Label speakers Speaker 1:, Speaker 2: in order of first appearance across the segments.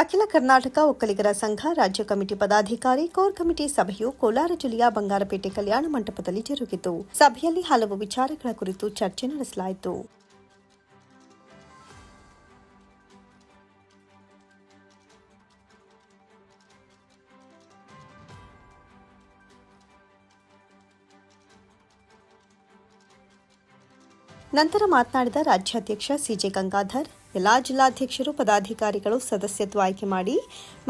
Speaker 1: ಅಖಿಲ ಕರ್ನಾಟಕ ಒಕ್ಕಲಿಗರ ಸಂಘ, ರಾಜ್ಯ ಕಮಿಟಿ ಪದಾಧಿಕಾರಿ, ಕೋರ್ ಕಮಿಟಿ ಸಭೆಯು ಕೋಲಾರ ಜಿಲ್ಲೆಯ ಬಂಗಾರಪೇಟೆ ಕಲ್ಯಾಣ ಮಂಟಪದಲ್ಲಿ ಜರುಗಿತು. ಸಭೆಯಲ್ಲಿ ಹಲವು ವಿಚಾರಗಳ ಕುರಿತು ಚರ್ಚೆ ನಡೆಸಲಾಯಿತು. ನಂತರ ಮಾತನಾಡಿದ ರಾಜ್ಯಾಧ್ಯಕ್ಷ ಸಿಜೆ ಗಂಗಾಧರ್, ಎಲ್ಲಾ ಜಿಲ್ಲಾಧ್ಯಕ್ಷರು, ಪದಾಧಿಕಾರಿಗಳು ಸದಸ್ಯತ್ವ ಆಯ್ಕೆ ಮಾಡಿ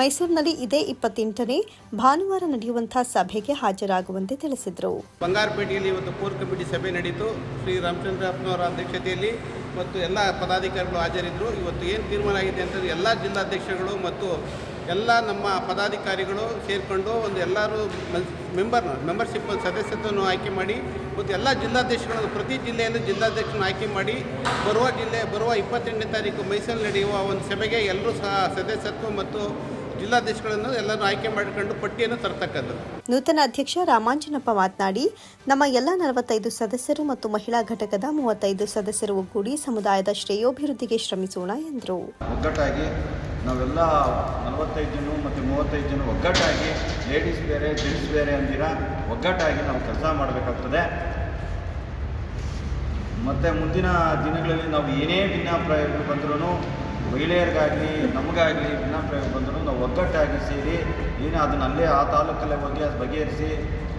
Speaker 1: ಮೈಸೂರಿನಲ್ಲಿ ಇದೇ ಇಪ್ಪತ್ತೆಂಟನೇ ಭಾನುವಾರ ನಡೆಯುವಂತಹ ಸಭೆಗೆ ಹಾಜರಾಗುವಂತೆ ತಿಳಿಸಿದರು.
Speaker 2: ಬಂಗಾರಪೇಟೆಯಲ್ಲಿ ಇವತ್ತು ಕೋರ್ ಕಮಿಟಿ ಸಭೆ ನಡೆಯಿತು ಶ್ರೀ ರಾಮಚಂದ್ರಪ್ಪನವರ ಅಧ್ಯಕ್ಷತೆಯಲ್ಲಿ ಮತ್ತು ಎಲ್ಲ ಪದಾಧಿಕಾರಿಗಳು ಹಾಜರಿದ್ದರು. ಇವತ್ತು ಏನು ತೀರ್ಮಾನ ಆಗಿದೆ ಅಂತಂದರೆ ಎಲ್ಲ ಜಿಲ್ಲಾಧ್ಯಕ್ಷಗಳು ಮತ್ತು ಎಲ್ಲ ನಮ್ಮ ಪದಾಧಿಕಾರಿಗಳು ಸೇರಿಕೊಂಡು ಒಂದು ಎಲ್ಲರೂ ಮೆಂಬರ್ನ ಮೆಂಬರ್ಶಿಪ್ ಸದಸ್ಯತ್ವವನ್ನು ಆಯ್ಕೆ ಮಾಡಿ ಮತ್ತು ಎಲ್ಲ ಜಿಲ್ಲಾಧ್ಯಕ್ಷಗಳನ್ನು ಪ್ರತಿ ಜಿಲ್ಲೆಯಲ್ಲೂ ಜಿಲ್ಲಾಧ್ಯಕ್ಷನ ಆಯ್ಕೆ ಮಾಡಿ ಬರುವ ಜಿಲ್ಲೆ ಬರುವ ಇಪ್ಪತ್ತೆಂಟನೇ ತಾರೀಕು ಮೈಸೂರಲ್ಲಿ ನಡೆಯುವ ಒಂದು ಸಭೆಗೆ ಎಲ್ಲರೂ ಸಹ ಸದಸ್ಯತ್ವ ಮತ್ತು ಜಿಲ್ಲಾಧ್ಯಕ್ಷಗಳನ್ನು ಎಲ್ಲರೂ ಆಯ್ಕೆ ಮಾಡಿಕೊಂಡು ಪಟ್ಟಿಯನ್ನು ತರ್ತಕ್ಕದ್ದು.
Speaker 1: ನೂತನ ಅಧ್ಯಕ್ಷ ರಾಮಾಂಜನಪ್ಪ ಮಾತನಾಡಿ ನಮ್ಮ ಎಲ್ಲ ನಲವತ್ತೈದು ಸದಸ್ಯರು ಮತ್ತು ಮಹಿಳಾ ಘಟಕದ ಮೂವತ್ತೈದು ಸದಸ್ಯರು ಒಗ್ಗೂಡಿ ಸಮುದಾಯದ ಶ್ರೇಯೋಭಿವೃದ್ಧಿಗೆ ಶ್ರಮಿಸೋಣ ಎಂದರು.
Speaker 3: ಒಗ್ಗಟ್ಟಾಗಿ ನಾವೆಲ್ಲ ನಲವತ್ತೈದು ಜನ ಮತ್ತು ಮೂವತ್ತೈದು ಜನ ಒಗ್ಗಟ್ಟಾಗಿ ಲೇಡೀಸ್ ಬೇರೆ ಜೆಂಟ್ಸ್ ಬೇರೆ ಅಂದಿರ ಒಗ್ಗಟ್ಟಾಗಿ ನಾವು ಕೆಲಸ ಮಾಡಬೇಕಾಗ್ತದೆ. ಮತ್ತು ಮುಂದಿನ ದಿನಗಳಲ್ಲಿ ನಾವು ಏನೇ ಭಿನ್ನಾಭಿಪ್ರಾಯಗಳು ಬಂದರೂ ಮಹಿಳೆಯರಿಗಾಗಲಿ ನಮಗಾಗಲಿ ಭಿನ್ನಾಭಿಪ್ರಾಯ ಬಂದರೂ ನಾವು ಒಗ್ಗಟ್ಟಾಗಿ ಸೇರಿ ಏನು ಅದನ್ನ ಅಲ್ಲೇ ಆ ತಾಲೂಕಲ್ಲೇ ಹೋಗಿ ಅದು ಬಗೆಹರಿಸಿ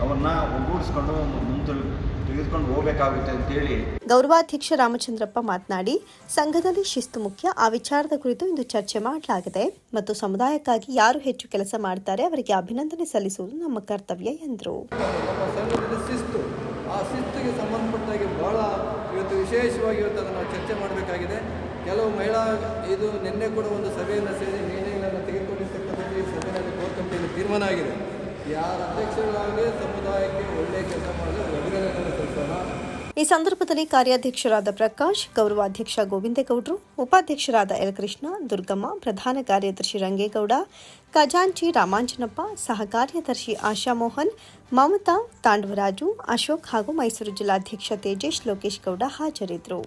Speaker 3: ಅವನ್ನ ಒಗ್ಗೂಡಿಸ್ಕೊಂಡು ಮುಂದೆ ತೆಗೆದುಕೊಂಡು ಹೋಗಬೇಕಾಗುತ್ತೆ ಅಂತೇಳಿ.
Speaker 1: ಗೌರವಾಧ್ಯಕ್ಷ ರಾಮಚಂದ್ರಪ್ಪ ಮಾತನಾಡಿ ಸಂಘದಲ್ಲಿ ಶಿಸ್ತು ಮುಖ್ಯ ಆ ವಿಚಾರದ ಕುರಿತು ಇಂದು ಚರ್ಚೆ ಮಾಡಲಾಗಿದೆ. ಮತ್ತು ಸಮುದಾಯಕ್ಕಾಗಿ ಯಾರು ಹೆಚ್ಚು ಕೆಲಸ ಮಾಡ್ತಾರೆ ಅವರಿಗೆ ಅಭಿನಂದನೆ ಸಲ್ಲಿಸುವುದು ನಮ್ಮ ಕರ್ತವ್ಯ ಎಂದರು.
Speaker 4: ಶಿಸ್ತು. ಆ ಶಿಸ್ತಿಗೆ ಸಂಬಂಧಪಟ್ಟಾಗಿ ಹಾಗೆ ಇವತ್ತು ವಿಶೇಷವಾಗಿ ಇವತ್ತು ಅದನ್ನು ನಾವು ಚರ್ಚೆ ಮಾಡಬೇಕಾಗಿದೆ. ಕೆಲವು ಮಹಿಳಾ ಇದು ನಿನ್ನೆ ಕೂಡ ಒಂದು ಸಭೆಯನ್ನು ಸೇರಿ ನಿರ್ಣಯಗಳನ್ನು ತೆಗೆದುಕೊಂಡಿರ್ತಕ್ಕಂಥದ್ದು ಈ ಸಭೆಯಲ್ಲಿ ಕೋರ್ ಕಮಿಟಿಯಲ್ಲಿ ತೀರ್ಮಾನ ಆಗಿದೆ. ಯಾರ ಅಧ್ಯಕ್ಷರಾಗಲಿ, ಸಮುದಾಯಕ್ಕೆ ಒಳ್ಳೆಯ ಕೆಲಸ ಮಾಡಲು ಅಭಿನಂದನೆ ಸಲ್ಲಿಸೋಣ.
Speaker 1: ಈ ಸಂದರ್ಭದಲ್ಲಿ ಕಾರ್ಯಾಧ್ಯಕ್ಷರಾದ ಪ್ರಕಾಶ್, ಗೌರವಾಧ್ಯಕ್ಷ ಗೋವಿಂದೇಗೌಡರು, ಉಪಾಧ್ಯಕ್ಷರಾದ ಎಲ್ ಕೃಷ್ಣ, ದುರ್ಗಮ್ಮ, ಪ್ರಧಾನ ಕಾರ್ಯದರ್ಶಿ ರಂಗೇಗೌಡ, ಖಜಾಂಚಿ ರಾಮಾಂಜನಪ್ಪ, ಸಹ ಕಾರ್ಯದರ್ಶಿ ಆಶಾಮೋಹನ್ ಮಮತಾ, ತಾಂಡವರಾಜು, ಅಶೋಕ್ ಹಾಗೂ ಮೈಸೂರು ಜಿಲ್ಲಾಧ್ಯಕ್ಷ ತೇಜೇಶ್ ಲೋಕೇಶ್ ಗೌಡ ಹಾಜರಿದ್ದರು.